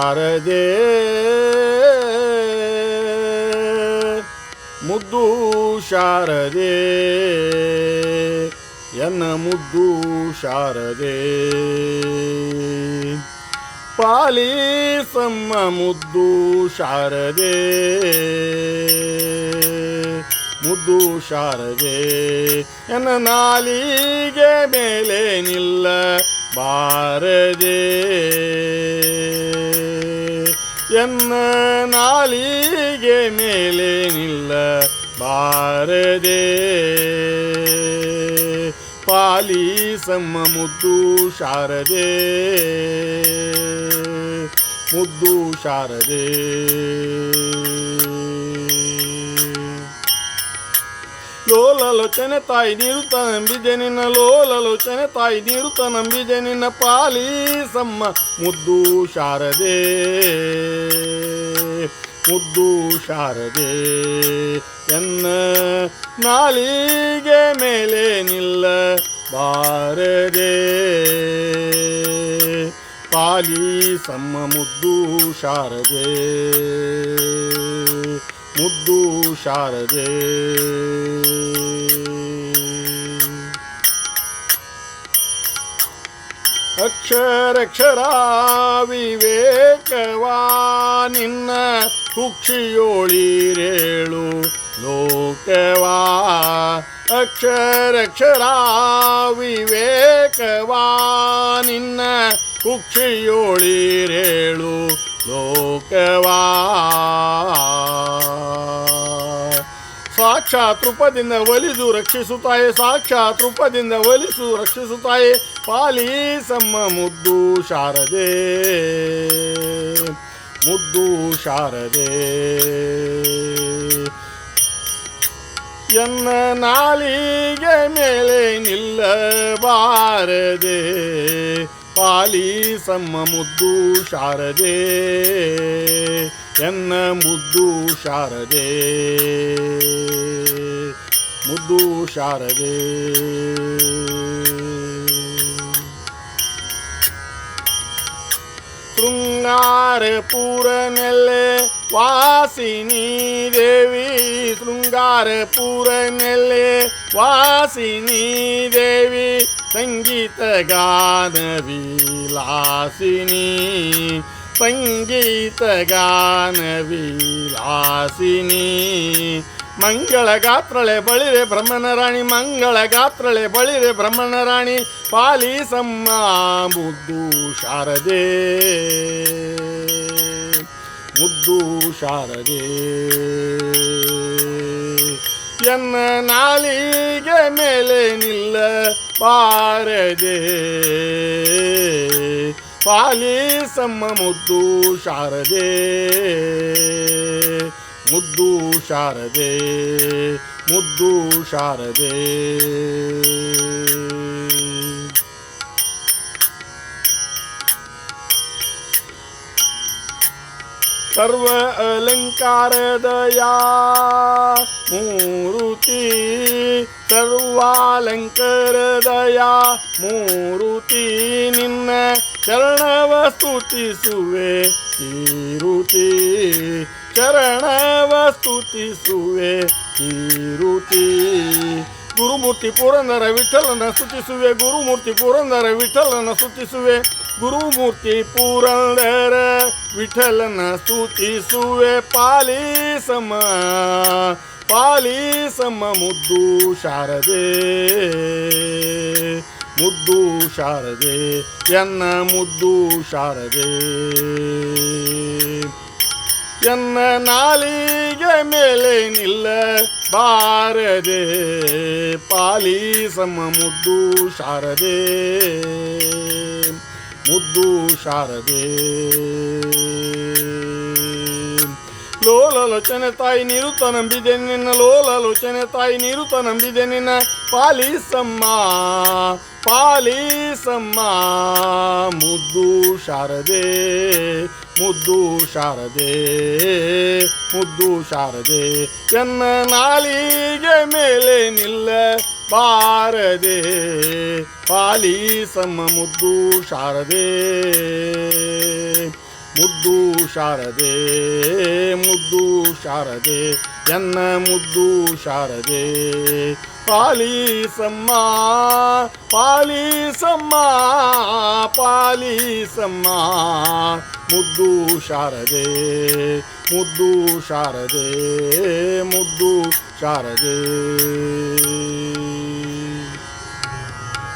ಶಾರದೆ ಮುದ್ದು ಶಾರದೆ. ಎನ್ನ ಮುದ್ದು ಶಾರದೆ. ಪಾಲಿಸಮ್ಮ ಮುದ್ದು ಶಾರದೆ. ಮುದ್ದು ಶಾರದೆ. ಎನ್ನ ನಾಲಿಗೆ ಮೇಲೆ ನಿಲ್ಲ ಬಾರದೆ. ಎನ್ನ ನಾಲಿಗೆ ಮೇಲೆ ನಿಲ್ಲ ಬಾರದೆ ಪಾಲಿಸಮ್ಮ ಮುದ್ದು ಶಾರದೆ ಮುದ್ದು ಶಾರದೆ ಲೋಲಲೋಚನೆ ತಾಯಿ ನೀರುತ್ತ ನಂಬಿದೆ ನಿನ್ನ ಲೋಲಲೋಚನೆ ತಾಯಿ ನೀರುತ್ತ ನಂಬಿದೆ ನಿನ್ನ ಪಾಲಿಸಮ್ಮ ಮುದ್ದು ಶಾರದೆ. ಮುದ್ದು ಶಾರದೆ. ಎನ್ನ ನಾಲಿಗೆ ಮೇಲೆ ನಿಲ್ಲ ಬಾರದೆ. ಪಾಲಿಸಮ್ಮ ಮುದ್ದು ಶಾರದೆ. ಮುದ್ದು ಶಾರದೆ. ಅಕ್ಷರಕ್ಷರ ವಿವೇಕವಾ ನಿನ್ನ ಕುಕ್ಷಿಯೋಳಿರೇಳು ಲೋಕವಾ. ಅಕ್ಷರಕ್ಷರ ವಿವೇಕವಾ ನಿನ್ನ ಕುಕ್ಷಿಯೋಳಿರೇಳು ಲೋಕವಾ. ಸಾಕ್ಷಾತ್ ರೂಪದಿಂದ ಒಲಿದು ರಕ್ಷಿಸುತ್ತಾಯೆ, ಸಾಕ್ಷಾತ್ ರೂಪದಿಂದ ಒಲಿಸು, ರಕ್ಷಿಸುತ್ತಾಯೆ. ಪಾಲಿಸಮ್ಮ ಮುದ್ದು ಶಾರದೆ. ಮುದ್ದು ಶಾರದೆ. ಎನ್ನ ನಾಲಿಗೆ ಮೇಲೆ ನಿಲ್ಲಬಾರದೆ. ಪಾಲಿಸಮ್ಮ ಮುದ್ದು ಶಾರದೆ ಎನ್ನ ಮುದ್ದು ಶಾರದೆ. ಮುದ್ದು ಶಾರದೆ. ಶೃಂಗಾರಪುರನೆಲ್ಲೆ ವಾಸಿನಿ ದೇವಿ ಶೃಂಗಾರಪುರನೆಲ್ಲೆ ವಾಸಿನಿ ದೇವಿ ಸಂಗೀತ ಗಾನ ವಿಲಾಸಿನಿ ಸಂಗೀತ ಗಾನ ವಿಲಾಸಿನಿ ಮಂಗಳ ಗಾತ್ರಳೆ ಬಳಿರೆ ಬ್ರಹ್ಮಣ ರಾಣಿ ಮಂಗಳ ಗಾತ್ರಳೆ ಬಳಿರೆ ಬ್ರಹ್ಮಣ ರಾಣಿ ಪಾಲಿಸಮ್ಮ ಮುದ್ದು ಶಾರದೆ. ಮುದ್ದು ಶಾರದೆ. ಎನ್ನ ನಾಲಿಗೆ ಮೇಲೆ ನಿಲ್ಲ ಬಾರದೆ ಪಾಲಿಸಮ್ಮ ಮುದ್ದು ಶಾರದೆ ಮುದ್ದು ಶಾರದೆ ಮುದ್ದು ಶಾರದೆ ಸರ್ವ ಅಲಂಕಾರದಯಾ. ಮೂರುತಿ ಸರ್ವಾಲಂಕಾರದಯಾ. ಮೂರುತಿ ನಿನ್ನ ಚರಣವ ಸ್ತುತಿಸುವೆ. ಈರುತಿ ಚರಣವ ಸ್ತುತಿಸುವೆ. ಈರುತಿ ಗುರುಮೂರ್ತಿ ಪುರಂದರ ವಿಠಲನ ಸ್ತುತಿಸುವೆ. ಗುರುಮೂರ್ತಿ ಪುರಂದರ ವಿಠಲನ ಸ್ತುತಿಸುವೆ. ಗುರುಮೂರ್ತಿ ಪುರಂದರ ವಿಠಲನ ಸೂಚಿಸುವೆ ಪಾಲಿ ಸಮ ಪಾಲಿ ಸಮ ಮುದ್ದು ಶಾರದೆ ಮುದ್ದು ಶಾರದೆ, ಎನ್ನ ಮುದ್ದು ಶಾರದೆ. ಎನ್ನ ನಾಲಿಗೆ ಮೇಲೆ ನಿಲ್ಲ ಬಾರದೆ ಪಾಲಿಸಮ ಮುದ್ದು ಶಾರದೆ. ಮುದ್ದು ಶಾರದೆ ಲೋಲಲೋಚನೆ ತಾಯಿ ನಿರುತ ನಂಬಿದೆ ನಿನ್ನ ಲೋಲೋಚನೆ ತಾಯಿ ನಿರುತ ನಂಬಿದೆ ನಿನ್ನ ಪಾಲಿಸಮ್ಮ ಪಾಲಿಸಮ್ಮ, ಮುದ್ದು ಶಾರದೆ ಮುದ್ದು ಶಾರದೆ ಮುದ್ದು ಶಾರದೆ, ಎನ್ನ ನಾಲಿಗೆ ಮೇಲೆ ನಿಲ್ಲ ಬಾರದೆ, ಪಾಲಿಸಮ್ಮ ಮುದ್ದು ಶಾರದೆ. ಮುದ್ದು ಶಾರದೆ ಮುದ್ದು ಶಾರದೆ ಎನ್ನ ಮುದ್ದು ಶಾರದೆ ಪಾಲೀಸಮ್ಮ ಪಾಲೀಸಮ್ಮ ಪಾಲೀಸಮ್ಮ ಮುದ್ದು ಶಾರದೆ ಮುದ್ದು ಶಾರದೆ ಮುದ್ದು ಶಾರದೆ